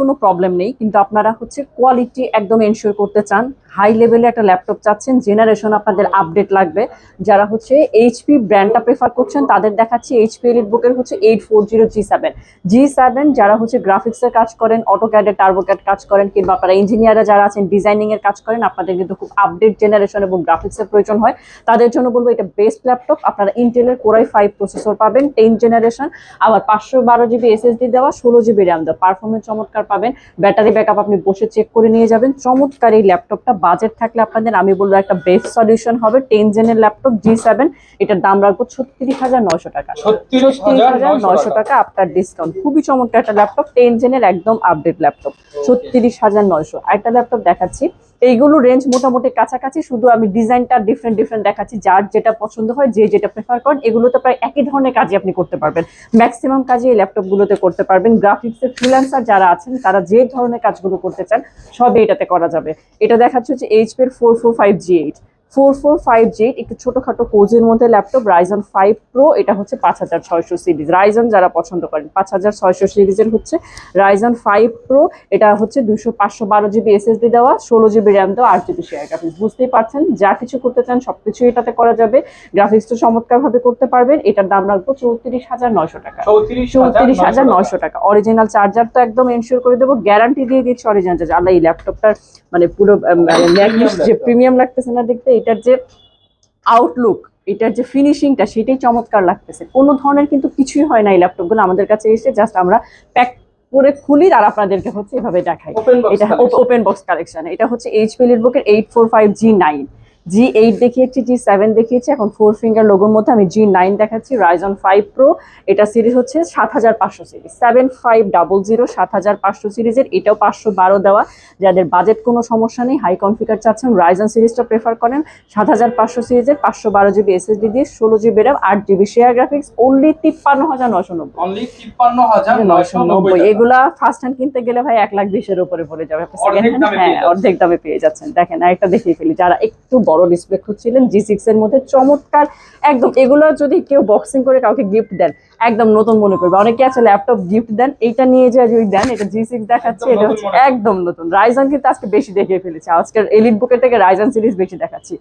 কোনো প্রবলেম নেই, কিন্তু আপনারা হচ্ছে কোয়ালিটি একদম এনশিওর করতে চান। হাই লেভেলে একটা ল্যাপটপ চাচ্ছেন জেনারেশন আপনাদের আপডেট লাগবে। যারা হচ্ছে এইচপি ব্র্যান্ডটা প্রেফার করছেন, তাদের দেখাচ্ছি এইচপি এলিট বুকের হচ্ছে eight four zero G seven G seven যারা হচ্ছে গ্রাফিক্সের কাজ করেন অটোক্যাডের টার্বোক্যাড কাজ করেন, কিংবা আপনারা ইঞ্জিনিয়াররা যারা আছেন ডিজাইনিং এর কাজ করেন, আপনাদের কিন্তু খুব আপডেট জেনারেশন এবং গ্রাফিক্সের প্রয়োজন হয়। তাদের জন্য বলব এটা বেস্ট ল্যাপটপ আপনারা ইন্টেলের কোরাই ফাইভ প্রসেসর পাবেন টেন জেনারেশন আবার পাঁচশো বারো জিবি এসএসডি দেওয়া, ষোলো জিবি র্যাম দেওয়া। পারফরমেন্স চমৎকার পাবেন। ব্যাটারি ব্যাকআপ আপনি বসে চেক করে নিয়ে যাবেন। চমৎকার এই ল্যাপটপটা বাজেট থাকলে আপনাদের আমি বলব একটা বেস্ট সলিউশন হবে। টেন জেনের ল্যাপটপ জি সেভেন এটার দাম রাখব ছত্রিশ হাজার নয়শো টাকা। ছত্রিশ হাজার নয়শো টাকা আপনার ডিসকাউন্ট খুবই চমৎকার একটা ল্যাপটপ টেন জেনের একদম আপডেট ল্যাপটপ। ছত্রিশ হাজার নয়শো। একটা ল্যাপটপ দেখাচ্ছি। এইগুলো রেঞ্জ মোটামুটি কাছাকাছি, শুধু আমি ডিজাইনটা ডিফারেন্ট ডিফারেন্ট দেখাচ্ছি, যার যেটা পছন্দ হয়, যে যেটা প্রেফার করেন, এগুলোতে প্রায় একই ধরনের কাজই আপনি করতে পারবেন। ম্যাক্সিমাম কাজই এই ল্যাপটপগুলোতে করতে পারবেন। গ্রাফিক্সের ফ্রিল্যান্সার যারা আছেন, তারা যে ধরনের কাজগুলো করতে চান, সবই এটাতে করা যাবে। এটা দেখাচ্ছে হচ্ছে এইচপির four four five G eight four four five G একটু ছোটখাটো কোজের মধ্যে ল্যাপটপ রাইজন ফাইভ প্রো এটা হচ্ছে পাঁচ হাজার ছয়শো সিরিজ রাইজন যারা পছন্দ করেন পাঁচ হাজার ছয়শো সিরিজের হচ্ছে রাইজন ফাইভ প্রো এটা হচ্ছে দুশো পাঁচশো বারো জিবি এসএসডি দেওয়া ষোলো জিবি র্যাম দেওয়া আট জিবি শেয়ার গ্রাফিক্স বুঝতেই পারছেন যা কিছু করতে চান সবকিছু এটাতে করা যাবে। গ্রাফিক্সটা চমৎকারভাবে করতে পারবেন এটার দাম রাখব চৌত্রিশ হাজার নয়শো টাকা। চৌত্রিশ হাজার নয়শো টাকা। অরিজিনাল চার্জার তো একদম এনশিওর করে দেবো গ্যারান্টি দিয়ে দিচ্ছি অরিজিনাল চার্জার আল্লাহ এই ল্যাপটপটার মানে পুরো ম্যাগনিস যে প্রিমিয়াম লাগতেছে না দেখতে এটার যে আউটলুক এটার যে ফিনিশিংটা সেটাই চমৎকার লাগতেছে। কোনো ধরনের কিন্তু কিছুই হয় না এই ল্যাপটপগুলো আমাদের কাছে এসে জাস্ট আমরা প্যাক করে খুলি আর আপনাদেরকে হচ্ছে এভাবে দেখাই। এটা ওপেন বক্স কালেকশন এটা হচ্ছে HP লিটবুকের eight four five G nine G eight দেখিয়েছি জি সেভেন দেখিয়েছি এখন ফোর ফিঙ্গার লোগোর মধ্যে আমি জি নাইন দেখাচ্ছি রাইজন ফাইভ প্রো এটা সিরিজ হচ্ছে সাত হাজার পাঁচশো series seven five double zero সাত হাজার পাঁচশো সিরিজের এটাও পাঁচশো বারো দেওয়া। যাদের বাজেট কোনো সমস্যা নেই হাই কনফিগার চাচ্ছেন রাইজন সিরিজটা প্রেফার করেন সাত হাজার পাঁচশো সিরিজের পাঁচশো বারো জিবি এসএসডি দিয়ে ষোলো জিবি র্যাম আট জিবি শেয়ার গ্রাফিক্স অনলি তিপ্পান্ন হাজার নশো নব্বই। তিপ্পান্ন হাজার নয়শো নব্বই এগুলা ফার্স্ট হ্যান্ড কিনতে গেলে ভাই এক লাখ বিশের উপরে পড়ে যাবে। হ্যাঁ অর্ধেক দামে পেয়ে যাচ্ছেন। দেখেন আরেকটা দেখিয়ে ফেলি। যারা একটু বড় ডিসপ্লে খুঁজছিলেন জি সিক্স এর মধ্যে চমৎকার একদম এগুলো যদি কেউ বক্সিং করে কাউকে গিফট দেন একদম নতুন মনে করবে। অনেকে আছে ল্যাপটপ গিফট দেন এইটা নিয়ে যা যদি দেন এটা জি সিক্স দেখাচ্ছে এটা হচ্ছে একদম নতুন। রাইজান কিন্তু আজকে বেশি দেখিয়ে ফেলেছে। আজকের এলিট বুকের থেকে রাইজন সিরিজ বেশি দেখাচ্ছি।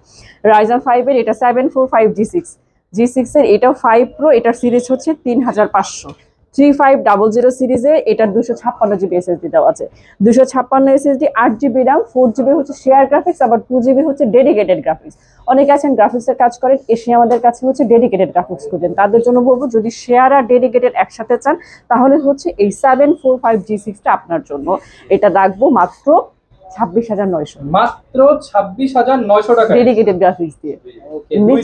রাইজন ফাইভের এটা seven four five G six G six এর এটাও ফাইভ প্রো এটার সিরিজ হচ্ছে তিন হাজার পাঁচশো। থ্রি ফাইভ ডাবল জিরো সিরিজে এটার দুশো ছাপ্পান্ন জিবি এসএসডি দেওয়া আছে। দুশো ছাপ্পান্ন এসএসডি আট জিবি র্যাম ফোর জিবি হচ্ছে শেয়ার গ্রাফিক্স আবার টু জিবি হচ্ছে ডেডিকেটেড গ্রাফিক্স অনেকে আছেন গ্রাফিক্সের কাজ করেন এসে আমাদের কাছে হচ্ছে ডেডিকেটেড গ্রাফিক্স খুঁজেন। তাদের জন্য বলব যদি শেয়ার আর ডেডিকেটেড একসাথে চান তাহলে হচ্ছে এই সেভেন ফোর ফাইভ জি সিক্সটা আপনার জন্য। এটা রাখব মাত্র ছাব্বিশ হাজার নয়শো। মাত্র ছাব্বিশ হাজার নয়শো টাকা। ডেডিকেটেড গ্রাফিক্স দিয়ে।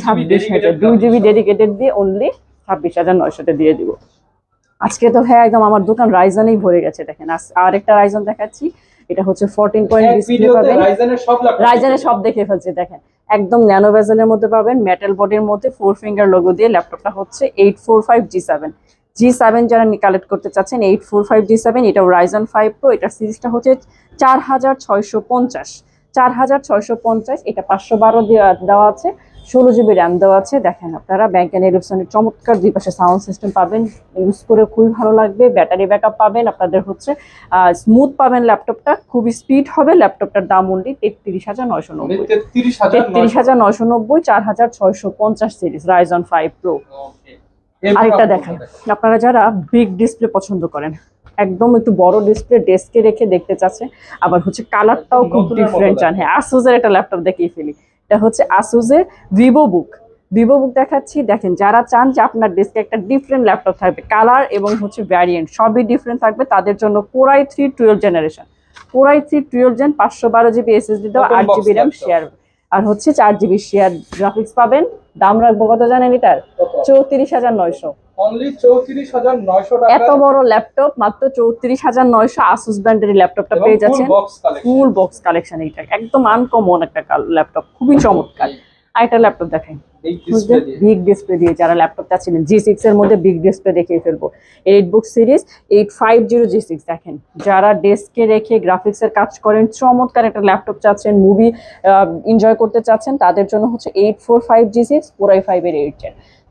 ছাব্বিশ হাজার দুই জিবি ডেডিকেটেড দিয়ে অনলি ছাব্বিশ হাজার নয়শোতে দিয়ে দিব। আজকে তো হ্যাঁ একদম আমার দোকান রাইজনেই ভরে গেছে দেখেন। আর একটা রাইজন দেখাচ্ছি এটা হচ্ছে ফোরটিন পয়েন্ট ডিসপ্লে পাবেন। রাইজেনের সব laptop রাইজেনের সব দেখে ফেলছে দেখেন। একদম ন্যানো ভেজেলের মধ্যে পাবেন মেটাল বডির মধ্যে ফোর ফিঙ্গার লোগো দিয়ে ল্যাপটপটা হচ্ছে eight four five G seven G seven যারা কালেক্ট করতে চাচ্ছেন eight four five G seven এটা রাইজন ফাইভ প্রো এটার সিরিজটা হচ্ছে চার হাজার ছয়শো পঞ্চাশ। চার হাজার ছয়শো পঞ্চাশ এটা পাঁচশো বারো দেওয়া আছে। ষোলো জিবি র্যাম দেওয়া আছে। দেখেন আপনারা ব্যাংক অ্যান্ড এলিপসনের চমৎকার দুই পাশে সাউন্ড সিস্টেম পাবেন। ইউজ করে খুবই ভালো লাগবে। ব্যাটারি ব্যাকআপ পাবেন আপনাদের হচ্ছে। স্মুথ পাবেন ল্যাপটপটা খুবই স্পিড হবে। ল্যাপটপটার দাম অনলি তেত্রিশ হাজার নয়শো মানে নব্বই তেত্রিশ হাজার নয়শো নব্বই চার হাজার ছয়শো পঞ্চাশ সিরিজ রাইজন ফাইভ প্রো আরেকটা দেখাই। আপনারা যারা বিগ ডিসপ্লে পছন্দ করেন একদম একটু বড় ডিসপ্লে ডেস্কে রেখে দেখতে চাচ্ছে আবার হচ্ছে কালারটাও খুব ডিফারেন্ট চান। হ্যাঁ আসুজের একটা ল্যাপটপ দেখিয়ে ফেলি। এটা হচ্ছে আসুজের ভিভো বুক ভিভো বুক দেখাচ্ছি। দেখেন যারা চান যে আপনার ডেস্কে একটা ডিফারেন্ট ল্যাপটপ থাকবে কালার এবং হচ্ছে ভ্যারিয়েন্ট সবই ডিফারেন্ট থাকবে তাদের জন্য core i three twelve generation core i three twelve gen পাঁচশো বারো জিবি এসএসডি দেওয়া আট জিবি র্যাম। শেয়ার আর হচ্ছে চার জিবি শেয়ার গ্রাফিক্স পাবেন। দাম রাখব কত জানেন এটার? চৌত্রিশ হাজার নয়শো। এত বড় ল্যাপটপ মাত্র চৌত্রিশ হাজার নয়শো আসুস ব্র্যান্ডের ল্যাপটপটা পেয়ে যাচ্ছেন। ফুল বক্স কালেকশন এইটা। একদম আনকমন একটা ল্যাপটপ খুবই চমৎকার। আরেকটা ল্যাপটপ দেখেন বিগ ডিসপ্লে দিয়ে। যারা ল্যাপটপটা ছিলেন জি সিক্স এর মধ্যে বিগ ডিসপ্লে দেখিয়ে ফেলব। Eight book series eight five zero G six দেখেন। যারা ডেস্কে রেখে গ্রাফিক্স এর কাজ করেন চমৎকার একটা ল্যাপটপ চাচ্ছেন মুভি এনজয় করতে চাচ্ছেন তাদের জন্য হচ্ছে eight four five G six four I five এর এইট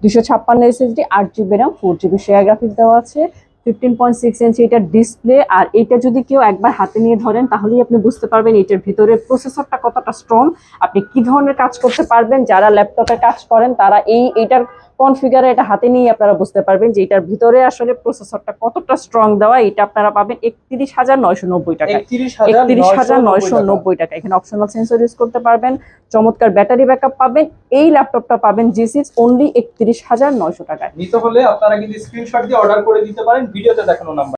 দুশো ছাপ্পান্ন এসএসডি আট GB RAM four GB share graphics দেওয়া আছে। ফিফটিন পয়েন্ট সিক্স ইঞ্চি এটার ডিসপ্লে আর এটা যদি কেউ একবার হাতে নিয়ে ধরেন, তাহলেই আপনি বুঝতে পারবেন এটার ভিতরে প্রসেসরটা কতটা স্ট্রং আপনি কি ধরনের কাজ করতে পারবেন? যারা ল্যাপটপে কাজ করেন, তারা এই এটার কনফিগারে এটা হাতে নিয়ে আপনারা বুঝতে পারবেন যে এটার ভিতরে আসলে প্রসেসরটা কতটা স্ট্রং দেওয়া, এটা আপনারা পাবেন একত্রিশ হাজার নয়শো নব্বই হাজার একত্রিশ হাজার নয়শো নব্বই টাকা। এখানে অপশনাল সেন্সর ইউজ করতে পারবেন, চমৎকার ব্যাটারি ব্যাকআপ পাবেন, এই ল্যাপটপটা পাবেন জি সিক্স অনলি একত্রিশ হাজার নয়শো টাকায়। নিতে হলে আপনারা কিন্তু স্ক্রিনশট দিয়ে অর্ডার করে দিতে পারেন ভিডিওতে দেখানো নাম্বার